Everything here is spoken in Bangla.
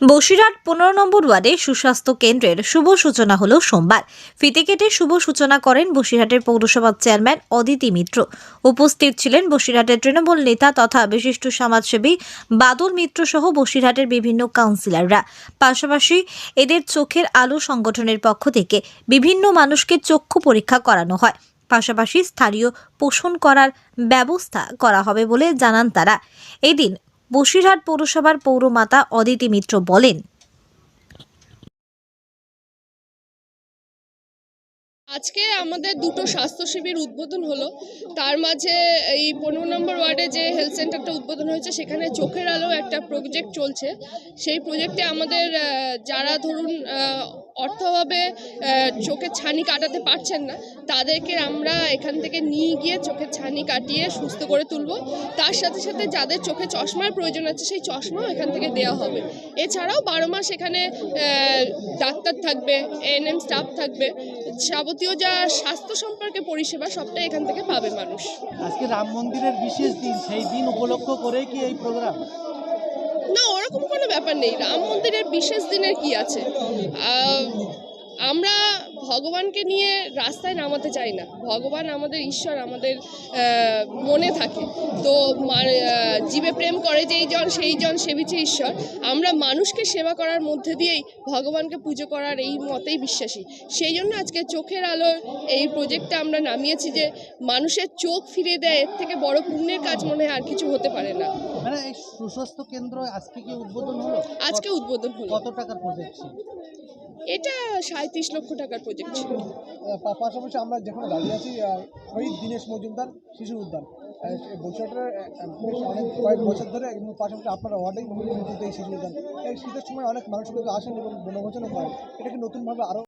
বসিরহাট পনেরো নম্বর ওয়ার্ডে সুস্বাস্থ্য কেন্দ্রের শুভ সূচনা হল সোমবার। ফিতে কেটে শুভ সূচনা করেন বসিরহাটের পৌরসভার চেয়ারম্যান অদিতি মিত্র। উপস্থিত ছিলেন বসিরহাটের তৃণমূল নেতা তথা বিশিষ্ট সমাজসেবী বাদল মিত্র সহ বসিরহাটের বিভিন্ন কাউন্সিলররা। পাশাপাশি এদের চোখের আলো সংগঠনের পক্ষ থেকে বিভিন্ন মানুষকে চক্ষু পরীক্ষা করানো হয়। পাশাপাশি স্থানীয় পোষণ করার ব্যবস্থা করা হবে বলে জানান তারা। এদিন বসিরহাট পৌরসভার পৌরমাতা অদিতি মিত্র বলেন আজকে আমাদের দুটো স্বাস্থ্য শিবির উদ্বোধন হলো। তার মাঝে এই পনেরো নম্বর ওয়ার্ডে যে হেলথ সেন্টারটা উদ্বোধন হয়েছে, সেখানে চোখের আলো একটা প্রজেক্ট চলছে। সেই প্রজেক্টে আমাদের যারা ধরুন অর্থভাবে চোখের ছানি কাটাতে পারছেন না, তাদেরকে আমরা এখান থেকে নিয়ে গিয়ে চোখের ছানি কাটিয়ে সুস্থ করে তুলব। তার সাথে সাথে যাদের চোখে চশমার প্রয়োজন আছে, সেই চশমাও এখান থেকে দেওয়া হবে। এছাড়াও বারো মাস এখানে ডাক্তার থাকবে এএনএম স্টাফ থাকবে। যাবতীয় যা স্বাস্থ্য সম্পর্কে পরিষেবা সবটাই এখান থেকে পাবে মানুষ। আজকে রাম মন্দিরের বিশেষ দিন সেই দিন উপলক্ষ করে কি এই প্রোগ্রাম না ওরকম কোনো ব্যাপার নেই। রাম মন্দিরের বিশেষ দিনের কি আছে? আমরা ভগবানকে নিয়ে রাস্তায় নামাতে চাই না। ভগবান আমাদের ঈশ্বর আমাদের মনে থাকে। তো জীবে প্রেম করে যেই জন সেই জন সেবিছে ঈশ্বর। আমরা মানুষকে সেবা করার মধ্যে দিয়েই ভগবানকে পুজো করার এই মতেই বিশ্বাসী। সেই জন্য আজকে চোখের আলোর এই প্রজেক্টটা আমরা নামিয়েছি যে মানুষের চোখ ফিরে দেয় এর থেকে বড় পুণ্যের কাজ মনে হয় আর কিছু হতে পারে না। মানে সুস্বাস্থ্য কেন্দ্র আজকে কি উদ্বোধন হলো? আজকে উদ্বোধন হলো। কত টাকার প্রজেক্ট এটা সাঁত্রিশ লক্ষ টাকার প্রজেক্ট ছিল। পাশাপাশি আমরা যেখানে দাঁড়িয়ে আছি ওই শহীদ দীনেশ মজুমদার শিশু উদ্যান। বেশ অনেক, কয়েক বছর ধরে পাশাপাশি শিশু উদ্যান। এই শীতের সময় অনেক মানুষ কিন্তু আসেন এবং বনভোজনও করেন। এটাকে নতুনভাবে আরও